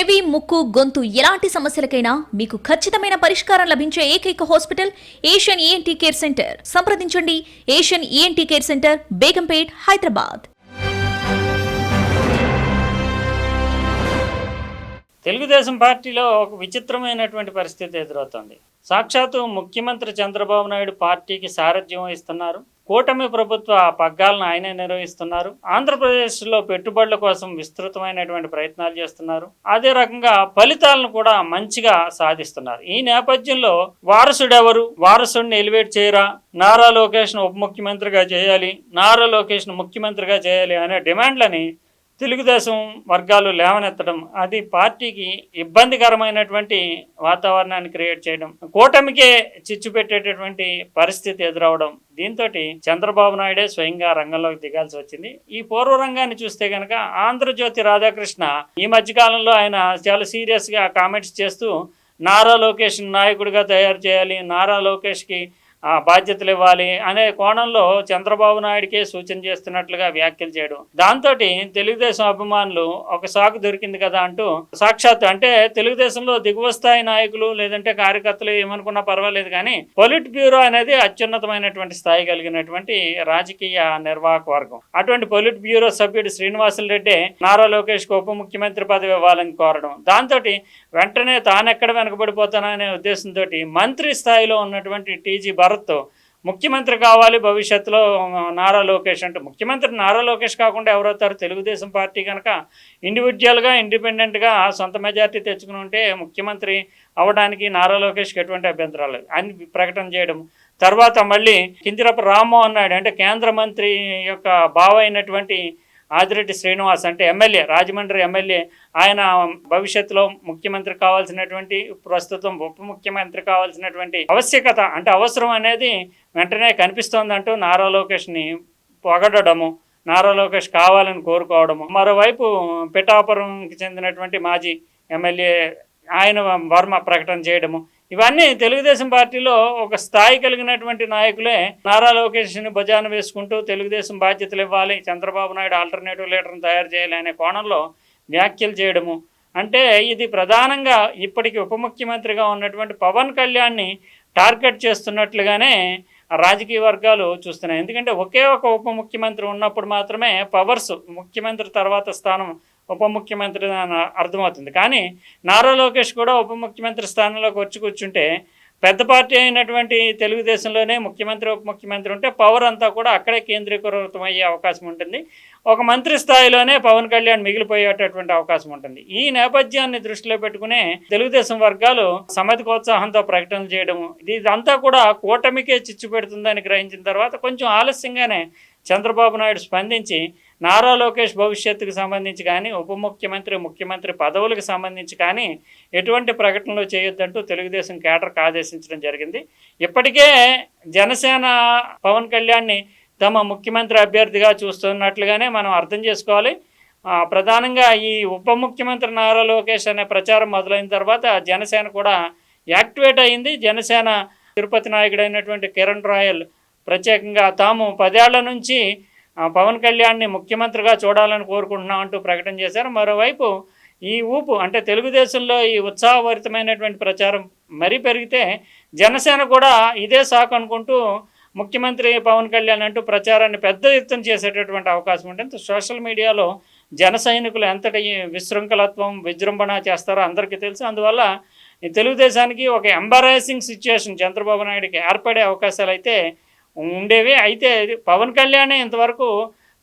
చెవి ముక్కు గొంతు ఎలాంటి సమస్యలకైనా మీకు ఖచ్చితమైన పరిష్కారం లభించే ఏకైక hospital Asian ENT care centre. సంప్రదించండి. Asian ENT care centre Begumpet Hyderabad. Telugu Desam పార్టీలో ఒక విచిత్రమైనటువంటి పరిస్థితి ఎదురవుతోంది. సాక్షాత్తు ముఖ్యమంత్రి చంద్రబాబు నాయుడు పార్టీకి సారథ్యం ఇస్తున్నారు కూటమి ప్రభుత్వ పగ్గాలను ఆయనే నిర్వహిస్తున్నారు. ఆంధ్రప్రదేశ్లో పెట్టుబడుల కోసం విస్తృతమైనటువంటి ప్రయత్నాలు చేస్తున్నారు. అదే రకంగా ఫలితాలను కూడా మంచిగా సాధిస్తున్నారు. ఈ నేపథ్యంలో వారసుడెవరు వారసుడిని ఎలివేట్ చేయరా? నారా లోకేష్ను ఉప ముఖ్యమంత్రిగా చేయాలి? నారా లోకేష్ను ముఖ్యమంత్రిగా చేయాలి అనే డిమాండ్లని తెలుగుదేశం వర్గాలు లేవనెత్తడం అది పార్టీకి ఇబ్బందికరమైనటువంటి వాతావరణాన్ని క్రియేట్ చేయడం కూటమికే చిచ్చు పెట్టేటటువంటి పరిస్థితి ఎదురవడం దీంతో చంద్రబాబు నాయుడే స్వయంగా రంగంలోకి దిగాల్సి వచ్చింది. ఈ పూర్వ రంగాన్ని చూస్తే కనుక ఆంధ్రజ్యోతి రాధాకృష్ణ ఈ మధ్యకాలంలో ఆయన చాలా సీరియస్గా కామెంట్స్ చేస్తూ నారా లోకేష్ నాయకుడిగా తయారు చేయాలి నారా లోకేష్కి బాధ్యతలు ఇవ్వాలి అనే కోణంలో చంద్రబాబు నాయుడికే సూచన చేస్తున్నట్లుగా వ్యాఖ్యలు చేయడం. దాంతో తెలుగుదేశం అభిమానులు ఒక సాకు దొరికింది కదా అంటూ సాక్షాత్ అంటే తెలుగుదేశంలో దిగువ స్థాయి నాయకులు లేదంటే కార్యకర్తలు ఏమనుకున్నా పర్వాలేదు కానీ పొలిట్ బ్యూరో అనేది అత్యున్నతమైనటువంటి స్థాయి కలిగినటువంటి రాజకీయ నిర్వాహక వర్గం. అటువంటి పొలిట్ బ్యూరో సభ్యుడు శ్రీనివాసులు రెడ్డి నారా లోకేష్కు ఉప ముఖ్యమంత్రి పదవి ఇవ్వాలని కోరడం. దాంతో వెంటనే తానెక్కడ వెనకబడిపోతాననే ఉద్దేశంతో మంత్రి స్థాయిలో ఉన్నటువంటి టీజీ భారత్ ముఖ్యమంత్రి కావాలి భవిష్యత్తులో నారా లోకేష్ అంటే. ముఖ్యమంత్రి నారా లోకేష్ కాకుండా ఎవరవుతారు? తెలుగుదేశం పార్టీ కనుక ఇండివిజువల్గా ఇండిపెండెంట్గా సొంత మెజార్టీ తెచ్చుకుని ఉంటే ముఖ్యమంత్రి అవడానికి నారా లోకేష్కి ఎటువంటి అభ్యంతరాలు అని ప్రకటన చేయడం. తర్వాత మళ్ళీ కిందిరపు రామ్మోహన్ నాయుడు అంటే కేంద్ర మంత్రి యొక్క బావ అయినటువంటి ఆదిరెడ్డి శ్రీనివాస్ అంటే ఎమ్మెల్యే రాజమండ్రి ఎమ్మెల్యే. ఆయన భవిష్యత్తులో ముఖ్యమంత్రి కావాల్సినటువంటి ప్రస్తుతం ఉప ముఖ్యమంత్రి కావాల్సినటువంటి ఆవశ్యకత అంటే అవసరం అనేది వెంటనే కనిపిస్తోందంటూ నారా లోకేష్ని పొగడము నారా లోకేష్ కావాలని కోరుకోవడము. మరోవైపు పిఠాపురంకి చెందినటువంటి మాజీ ఎమ్మెల్యే ఆయన వర్మ ప్రకటన చేయడము. ఇవన్నీ తెలుగుదేశం పార్టీలో ఒక స్థాయి కలిగినటువంటి నాయకులే నారా లోకేష్ని భుజాన వేసుకుంటూ తెలుగుదేశం బాధ్యతలు ఇవ్వాలి చంద్రబాబు నాయుడు ఆల్టర్నేటివ్ లీడర్ని తయారు చేయాలి అనే కోణంలో వ్యాఖ్యలు చేయడము. అంటే ఇది ప్రధానంగా ఇప్పటికి ఉప ముఖ్యమంత్రిగా ఉన్నటువంటి పవన్ కళ్యాణ్ని టార్గెట్ చేస్తున్నట్లుగానే రాజకీయ వర్గాలు చూస్తున్నాయి. ఎందుకంటే ఒకే ఒక ఉప ముఖ్యమంత్రి ఉన్నప్పుడు మాత్రమే పవర్స్ ముఖ్యమంత్రి తర్వాత స్థానం ఉప ముఖ్యమంత్రి అని అర్థమవుతుంది. కానీ నారా లోకేష్ కూడా ఉప ముఖ్యమంత్రి స్థానంలోకి వచ్చి కూర్చుంటే పెద్ద పార్టీ అయినటువంటి తెలుగుదేశంలోనే ముఖ్యమంత్రి ఉప ముఖ్యమంత్రి ఉంటే పవర్ అంతా కూడా అక్కడే కేంద్రీకృతం అయ్యే అవకాశం ఉంటుంది. ఒక మంత్రి స్థాయిలోనే పవన్ కళ్యాణ్ మిగిలిపోయేటటువంటి అవకాశం ఉంటుంది. ఈ నేపథ్యాన్ని దృష్టిలో పెట్టుకునే తెలుగుదేశం వర్గాలు సమధికోత్సాహంతో ప్రకటనలు చేయడము ఇదంతా కూడా కూటమికే చిచ్చు పెడుతుందని గ్రహించిన తర్వాత కొంచెం ఆలస్యంగానే చంద్రబాబు నాయుడు స్పందించి నారా లోకేష్ భవిష్యత్తుకు సంబంధించి కానీ ఉప ముఖ్యమంత్రి ముఖ్యమంత్రి పదవులకు సంబంధించి కానీ ఎటువంటి ప్రకటనలు చేయొద్దంటూ తెలుగుదేశం కేటర్కు ఆదేశించడం జరిగింది. ఇప్పటికే జనసేన పవన్ కళ్యాణ్ని తమ ముఖ్యమంత్రి అభ్యర్థిగా చూస్తున్నట్లుగానే మనం అర్థం చేసుకోవాలి. ప్రధానంగా ఈ ఉప ముఖ్యమంత్రి నారా లోకేష్ అనే ప్రచారం మొదలైన తర్వాత జనసేన కూడా యాక్టివేట్ అయింది. జనసేన తిరుపతి నాయకుడైనటువంటి కిరణ్ రాయల్ ప్రత్యేకంగా తాము పదేళ్ళ నుంచి పవన్ కళ్యాణ్ని ముఖ్యమంత్రిగా చూడాలని కోరుకుంటున్నాం అంటూ ప్రకటన చేశారు. మరోవైపు ఈ ఊపు అంటే తెలుగుదేశంలో ఈ ఉత్సాహభరితమైనటువంటి ప్రచారం మరీ పెరిగితే జనసేన కూడా ఇదే సాకు అనుకుంటూ ముఖ్యమంత్రి పవన్ కళ్యాణ్ అంటూ ప్రచారాన్ని పెద్ద ఎత్తున చేసేటటువంటి అవకాశం ఉంటుంది. సోషల్ మీడియాలో జన సైనికులు ఎంతటి విశృంఖలత్వం విజృంభణ చేస్తారో అందరికీ తెలుసు. అందువల్ల ఈ తెలుగుదేశానికి ఒక ఎంబరాసింగ్ సిచ్యుయేషన్ చంద్రబాబు నాయుడికి ఏర్పడే అవకాశాలు అయితే ఉండేవి. అయితే పవన్ కళ్యాణ్ ఇంతవరకు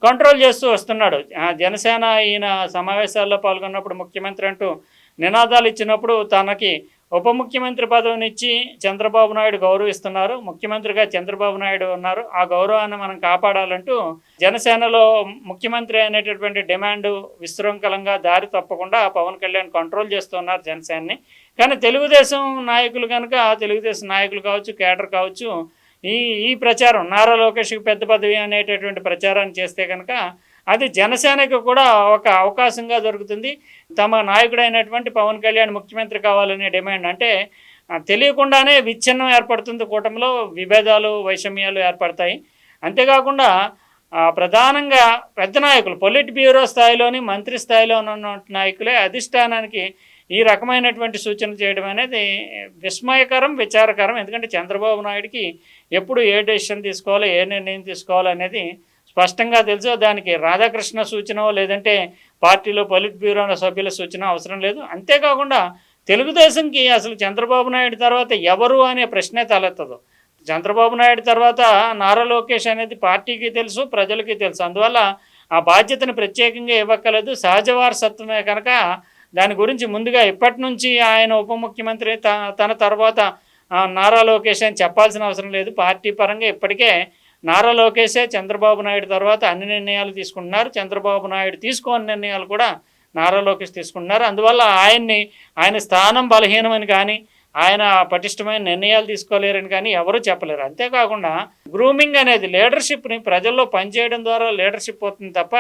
కంట్రోల్ చేస్తూ వస్తున్నాడు. జనసేన ఈయన సమావేశాల్లో పాల్గొన్నప్పుడు ముఖ్యమంత్రి అంటూ నినాదాలు ఇచ్చినప్పుడు తనకి ఉప ముఖ్యమంత్రి పదవినిచ్చి చంద్రబాబు నాయుడు గౌరవిస్తున్నారు. ముఖ్యమంత్రిగా చంద్రబాబు నాయుడు ఉన్నారు. ఆ గౌరవాన్ని మనం కాపాడాలంటూ జనసేనలో ముఖ్యమంత్రి అనేటటువంటి డిమాండ్ విశృంఖలంగా దారి తప్పకుండా పవన్ కళ్యాణ్ కంట్రోల్ చేస్తున్నారు జనసేనని. కానీ తెలుగుదేశం నాయకులు కనుక తెలుగుదేశం నాయకులు కావచ్చు కేడర్ కావచ్చు ఈ ఈ ప్రచారం నారా లోకేష్కి పెద్ద పదవి అనేటటువంటి ప్రచారాన్ని చేస్తే కనుక అది జనసేనకు కూడా ఒక అవకాశంగా దొరుకుతుంది. తమ నాయకుడైనటువంటి పవన్ కళ్యాణ్ ముఖ్యమంత్రి కావాలనే డిమాండ్. అంటే తెలియకుండానే విచ్ఛిన్నం ఏర్పడుతుంది కూటమిలో విభేదాలు వైషమ్యాలు ఏర్పడతాయి. అంతేకాకుండా ప్రధానంగా పెద్ద నాయకులు పొలిట్ బ్యూరో స్థాయిలోని మంత్రి స్థాయిలో ఉన్న నాయకులే అధిష్టానానికి ఈ రకమైనటువంటి సూచనలు చేయడం అనేది విస్మయకరం విచారకరం. ఎందుకంటే చంద్రబాబు నాయుడికి ఎప్పుడు ఏ డెసిషన్ తీసుకోవాలో ఏ నిర్ణయం తీసుకోవాలి అనేది స్పష్టంగా తెలుసు. దానికి రాధాకృష్ణ సూచన లేదంటే పార్టీలో పొలిట్ బ్యూరో సభ్యుల సూచన అవసరం లేదు. అంతేకాకుండా తెలుగుదేశంకి అసలు చంద్రబాబు నాయుడు తర్వాత ఎవరు అనే ప్రశ్నే తలెత్తదు. చంద్రబాబు నాయుడు తర్వాత నారా లోకేష్ అనేది పార్టీకి తెలుసు ప్రజలకి తెలుసు. అందువల్ల ఆ బాధ్యతను ప్రత్యేకంగా ఇవ్వక్కలేదు సహజ వారసత్వమే కనుక దాని గురించి ముందుగా ఇప్పటి నుంచి ఆయన ఉప ముఖ్యమంత్రి త- తన తర్వాత నారా లోకేష్ అని చెప్పాల్సిన అవసరం లేదు. పార్టీ పరంగా ఇప్పటికే నారా లోకేషే చంద్రబాబు నాయుడు తర్వాత అన్ని నిర్ణయాలు తీసుకుంటున్నారు. చంద్రబాబు నాయుడు తీసుకోని నిర్ణయాలు కూడా నారా లోకేష్ తీసుకుంటున్నారు. అందువల్ల ఆయన్ని ఆయన స్థానం బలహీనమని కానీ ఆయన పటిష్టమైన నిర్ణయాలు తీసుకోలేరని కానీ ఎవరూ చెప్పలేరు. అంతేకాకుండా గ్రూమింగ్ అనేది లీడర్షిప్ని ప్రజల్లో పనిచేయడం ద్వారా లీడర్షిప్ అవుతుంది తప్ప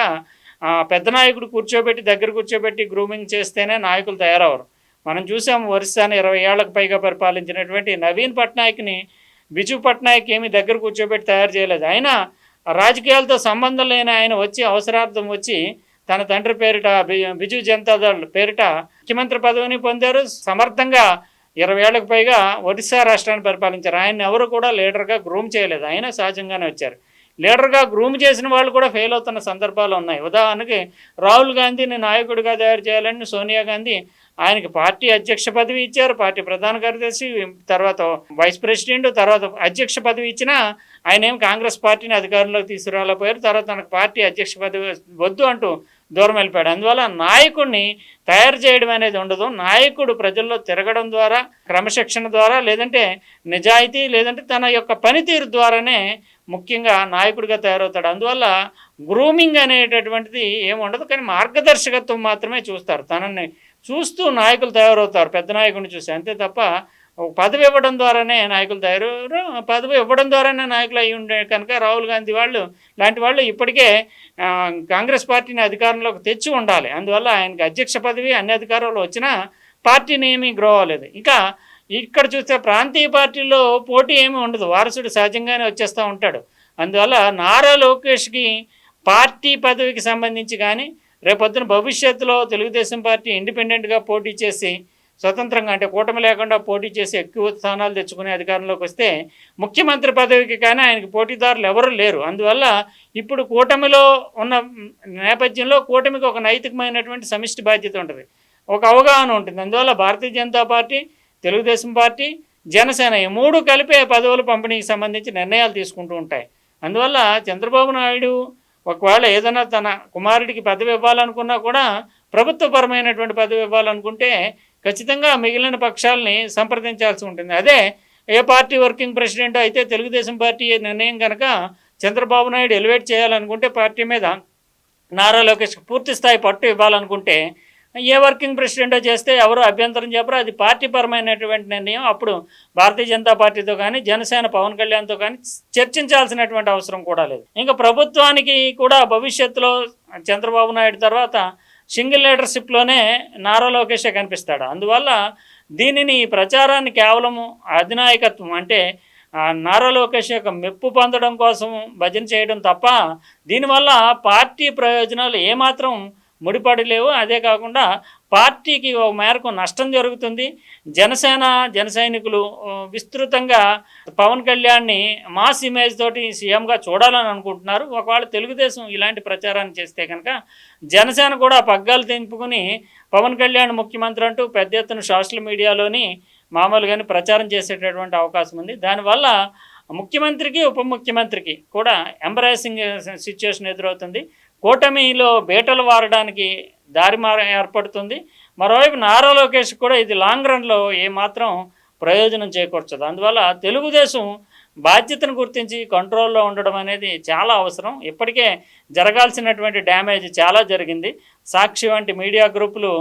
పెద్ద నాయకుడు కూర్చోబెట్టి దగ్గర కూర్చోబెట్టి గ్రూమింగ్ చేస్తేనే నాయకులు తయారవరు. మనం చూసాం ఒరిస్సాని ఇరవై ఏళ్ళకు పైగా పరిపాలించినటువంటి నవీన్ పట్నాయక్ని బిజు పట్నాయక్ ఏమి దగ్గర కూర్చోబెట్టి తయారు చేయలేదు. ఆయన రాజకీయాలతో సంబంధం లేని ఆయన వచ్చి అవసరార్థం వచ్చి తన తండ్రి పేరిట బిజు జనతాదళ్ పేరిట ముఖ్యమంత్రి పదవిని పొందారు. సమర్థంగా ఇరవై ఏళ్ళకు పైగా ఒడిశా రాష్ట్రాన్ని పరిపాలించారు. ఆయన ఎవరు కూడా లీడర్గా గ్రూమ్ చేయలేదు. ఆయన సహజంగానే వచ్చారు. లీడర్గా గ్రూమ్ చేసిన వాళ్ళు కూడా ఫెయిల్ అవుతున్న సందర్భాలు ఉన్నాయి. ఉదాహరణకి రాహుల్ గాంధీని నాయకుడిగా తయారు చేయాలని సోనియా గాంధీ ఆయనకి పార్టీ అధ్యక్ష పదవి ఇచ్చారు. పార్టీ ప్రధాన కార్యదర్శి తర్వాత వైస్ ప్రెసిడెంట్ తర్వాత అధ్యక్ష పదవి ఇచ్చినా ఆయన ఏం కాంగ్రెస్ పార్టీని అధికారంలోకి తీసుకురాలేకపోయారు. తర్వాత తనకు పార్టీ అధ్యక్ష పదవి వద్దు అంటూ దూరం వెళ్ళిపోయాడు. అందువల్ల నాయకుడిని తయారు చేయడం అనేది ఉండదు. నాయకుడు ప్రజల్లో తిరగడం ద్వారా క్రమశిక్షణ ద్వారా లేదంటే నిజాయితీ లేదంటే తన యొక్క పనితీరు ద్వారానే ముఖ్యంగా నాయకుడిగా తయారవుతాడు. అందువల్ల గ్రూమింగ్ అనేటటువంటిది ఏమి ఉండదు. కానీ మార్గదర్శకత్వం మాత్రమే చూస్తారు. తనని చూస్తూ నాయకులు తయారవుతారు. పెద్ద నాయకుడిని చూసి. అంతే తప్ప ఒక పదవి ఇవ్వడం ద్వారానే నాయకులు తయారు పదవి ఇవ్వడం ద్వారానే నాయకులు అయి ఉండే కనుక రాహుల్ గాంధీ వాళ్ళు లాంటి వాళ్ళు ఇప్పటికే కాంగ్రెస్ పార్టీని అధికారంలోకి తెచ్చి ఉండాలి. అందువల్ల ఆయనకి అధ్యక్ష పదవి అన్ని అధికారంలో వచ్చినా పార్టీని ఏమీ గ్రో అవ్వలేదు. ఇంకా ఇక్కడ చూస్తే ప్రాంతీయ పార్టీలో పోటీ ఏమీ ఉండదు. వారసుడు సహజంగానే వచ్చేస్తూ ఉంటాడు. అందువల్ల నారా లోకేష్కి పార్టీ పదవికి సంబంధించి కానీ రేపొద్దున భవిష్యత్తులో తెలుగుదేశం పార్టీ ఇండిపెండెంట్గా పోటీ చేసి స్వతంత్రంగా అంటే కూటమి లేకుండా పోటీ చేసి ఎక్కువ స్థానాలు తెచ్చుకునే అధికారంలోకి వస్తే ముఖ్యమంత్రి పదవికి కానీ ఆయనకు పోటీదారులు ఎవరు లేరు. అందువల్ల ఇప్పుడు కూటమిలో ఉన్న నేపథ్యంలో కూటమికి ఒక నైతికమైనటువంటి సమిష్టి బాధ్యత ఉంటుంది. ఒక అవగాహన ఉంటుంది. అందువల్ల భారతీయ జనతా పార్టీ తెలుగుదేశం పార్టీ జనసేన ఈ మూడు కలిపే పదవుల పంపిణీకి సంబంధించి నిర్ణయాలు తీసుకుంటూ ఉంటాయి. అందువల్ల చంద్రబాబు నాయుడు ఒకవేళ ఏదైనా తన కుమారుడికి పదవి ఇవ్వాలనుకున్నా కూడా ప్రభుత్వపరమైనటువంటి పదవి ఇవ్వాలనుకుంటే ఖచ్చితంగా మిగిలిన పక్షాలని సంప్రదించాల్సి ఉంటుంది. అదే ఏ పార్టీ వర్కింగ్ ప్రెసిడెంట్ అయితే తెలుగుదేశం పార్టీ నిర్ణయం కనుక చంద్రబాబు నాయుడు ఎలివేట్ చేయాలనుకుంటే పార్టీ మీద నారా లోకేష్ పూర్తి స్థాయి పట్టు ఇవ్వాలనుకుంటే ఏ వర్కింగ్ ప్రెసిడెంటో చేస్తే ఎవరు అభ్యంతరం చెప్పరు. అది పార్టీ పరమైనటువంటి నిర్ణయం. అప్పుడు భారతీయ జనతా పార్టీతో కానీ జనసేన పవన్ కళ్యాణ్తో కానీ చర్చించాల్సినటువంటి అవసరం కూడా లేదు. ఇంకా ప్రభుత్వానికి కూడా భవిష్యత్తులో చంద్రబాబు నాయుడు తర్వాత సింగిల్ లీడర్షిప్లోనే నారా లోకేషే కనిపిస్తాడు. అందువల్ల దీనిని ఈ ప్రచారాన్ని కేవలము అధినాయకత్వం అంటే నారా లోకేష్ యొక్క మెప్పు పొందడం కోసం భజన చేయడం తప్ప దీనివల్ల పార్టీ ప్రయోజనాలు ఏమాత్రం ముడిపడి లేవు. అదే కాకుండా పార్టీకి ఒక మేరకు నష్టం జరుగుతుంది. జనసేన జన సైనికులు విస్తృతంగా పవన్ కళ్యాణ్ని మాస్ ఇమేజ్ తోటి సీఎంగా చూడాలని అనుకుంటున్నారు. ఒకవేళ తెలుగుదేశం ఇలాంటి ప్రచారాన్ని చేస్తే కనుక జనసేన కూడా పగ్గాలు తెంపుకుని పవన్ కళ్యాణ్ ముఖ్యమంత్రి అంటూ పెద్ద ఎత్తున సోషల్ మీడియాలోని మామూలుగానే ప్రచారం చేసేటటువంటి అవకాశం ఉంది. దానివల్ల ముఖ్యమంత్రికి ఉప ముఖ్యమంత్రికి కూడా ఎంబరాసింగ్ సిచ్యువేషన్ ఎదురవుతుంది. కూటమిలో బీటలు వారడానికి దారి మార ఏర్పడుతుంది. మరోవైపు నారా లోకేష్ కూడా ఇది లాంగ్ రన్లో ఏమాత్రం ప్రయోజనం చేకూర్చదు. అందువల్ల తెలుగుదేశం బాధ్యతను గుర్తించి కంట్రోల్లో ఉండడం అనేది చాలా అవసరం. ఇప్పటికే జరగాల్సినటువంటి డ్యామేజ్ చాలా జరిగింది. సాక్షి వంటి మీడియా గ్రూపులు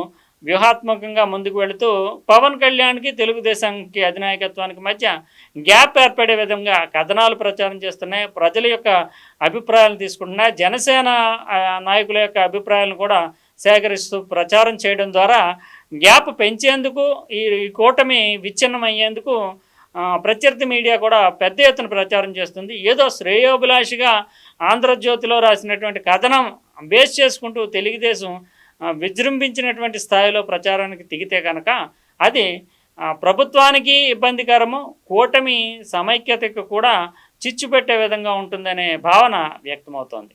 వ్యూహాత్మకంగా ముందుకు వెళుతూ పవన్ కళ్యాణ్కి తెలుగుదేశంకి అధినాయకత్వానికి మధ్య గ్యాప్ ఏర్పడే విధంగా కథనాలు ప్రచారం చేస్తున్నాయి. ప్రజల యొక్క అభిప్రాయాలు తీసుకుంటున్నాయి. జనసేన నాయకుల యొక్క అభిప్రాయాలను కూడా సేకరిస్తూ ప్రచారం చేయడం ద్వారా గ్యాప్ పెంచేందుకు ఈ కూటమి విచ్ఛిన్నమయ్యేందుకు ప్రత్యర్థి మీడియా కూడా పెద్ద ఎత్తున ప్రచారం చేస్తుంది. ఏదో శ్రేయోభిలాషిగా ఆంధ్రజ్యోతిలో రాసినటువంటి కథనం బేస్ చేసుకుంటూ తెలుగుదేశం విజృంభించినటువంటి స్థాయిలో ప్రచారానికి దిగితే కనుక అది ప్రభుత్వానికి ఇబ్బందికరము కూటమి సమైక్యతకు కూడా చిచ్చు పెట్టే విధంగా ఉంటుందనే భావన వ్యక్తమవుతోంది.